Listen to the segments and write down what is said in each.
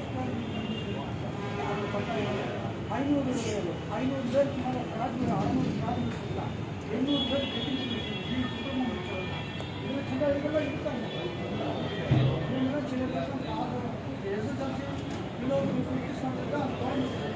ஐம்பத்தி போஸ்ட் ஐநூறு ஐநூறு பேருக்கு மேலே கார்டு அறுநூறு கார்டு வச்சுருக்கலாம் எண்ணூறு பேர் குடும்பம் வச்சுருக்கலாம் இதில் சில இதுகள்லாம் இருக்காங்க இவங்கெல்லாம் சில பேர் எஸ்எஸ்எல்சி கிலோ ஃபிஃப்டி ஸ்டாண்டர்ட் தான்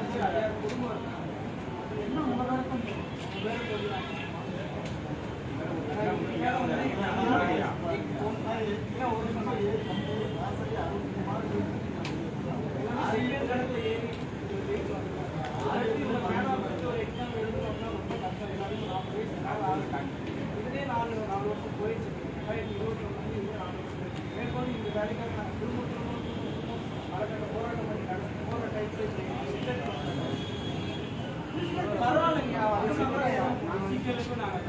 இதே சிக்கலுக்கும் நாங்கள்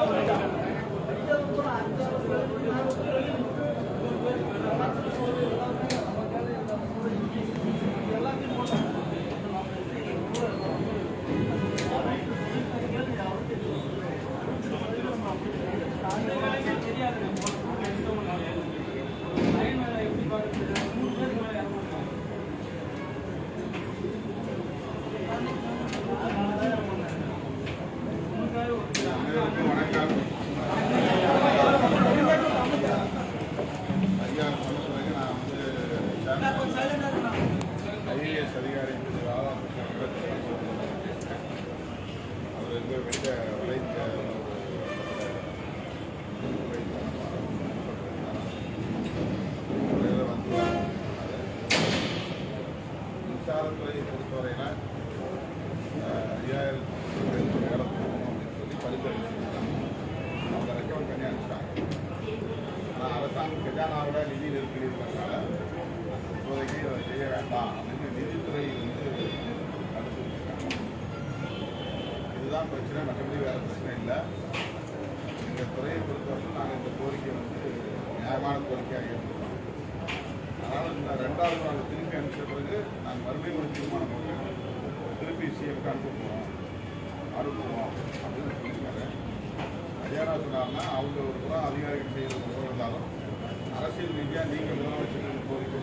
கஜானாவோட நிதி நெருக்கடி இருக்கிறதுனால இப்போதைக்கு அதை செய்ய வேண்டாம் அப்படின்னு நிதித்துறை வந்து கண்டுபிடிச்சிருக்காங்க இதுதான் பிரச்சனை மற்றபடி வேறு பிரச்சனை இல்லை. இந்த துறையை பொறுத்தவரைக்கும் நாங்கள் இந்த கோரிக்கை வந்து நியாயமான கோரிக்கையாக இருந்தோம் அதனால் இந்த ரெண்டாவது நாங்கள் திருப்பி அனுப்பிச்ச பிறகு நாங்கள் மறுபடியும் ஒரு தீர்மானம் பண்ணுவோம் திருப்பி சிஎம்க்கு அனுப்புவோம் அனுப்புவோம் அப்படின்னு சொல்லியிருக்காரு ஐயாரா சொன்னாங்கன்னா அவங்க ஒரு அரசியல் ரீதியாக நீங்கள் முதலமைச்சர் கோரிக்கை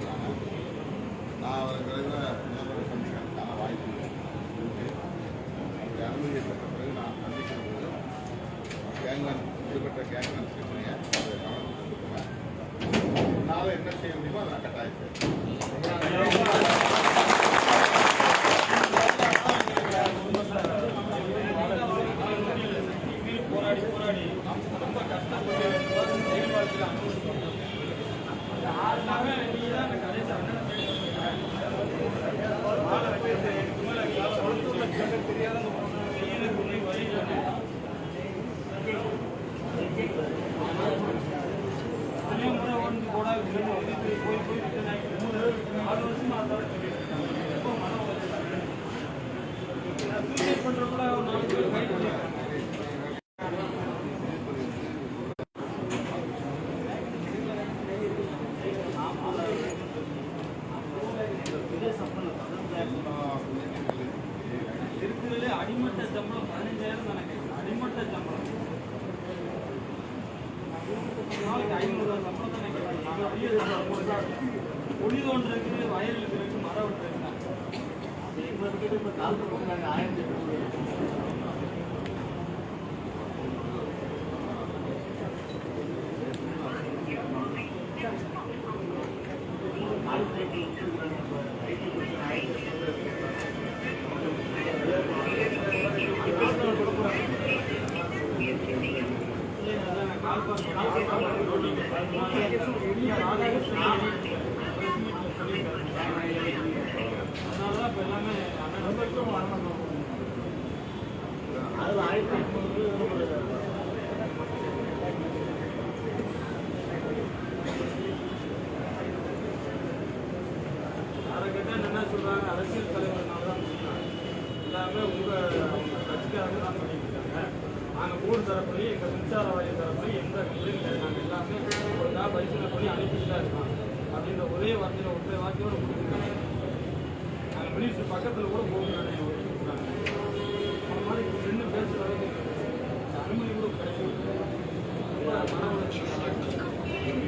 நான் அவரை விரைவில் முதல்வரை சந்திக்கிறதுக்கான வாய்ப்பு இருக்குது அவருடைய அனுமதியை பிறகு நான் சந்திக்கிற போது கேங்மேன் விடுபட்ட கேங்மேன் பிரச்சனையை அதை கவனம் நாளை என்ன செய்ய முடியுமோ அதை நான் கட்டாயம் செய்வேன். ஒரு நாளைக்கு ஐநூறு சம்பளம் மரம் தான் என்ன சொல்கிறாங்க அரசியல் தலைவர்னால தான் எல்லாமே உங்க கட்சிக்காரங்க தான் நாங்கள் ஊர் தரப்படி எங்கள் மின்சார வாரிய தரப்படி எந்த கம்ப்ளைண்ட் கிடையாது எல்லாமே ஒரு நாள் பரிசீலனை பண்ணி அனுப்பிட்டு தான் இருக்கோம். அப்படின்ற ஒரே வார்த்தையில் ஒற்றை வார்த்தையோடு கொடுத்துருக்காங்க நாங்கள் மினிஸ்டர் பக்கத்தில் கூட போகணும் அந்த மாதிரி ரெண்டு பேசுகிற அளவுக்கு அனுமதி கூட கிடைக்கும் மன மன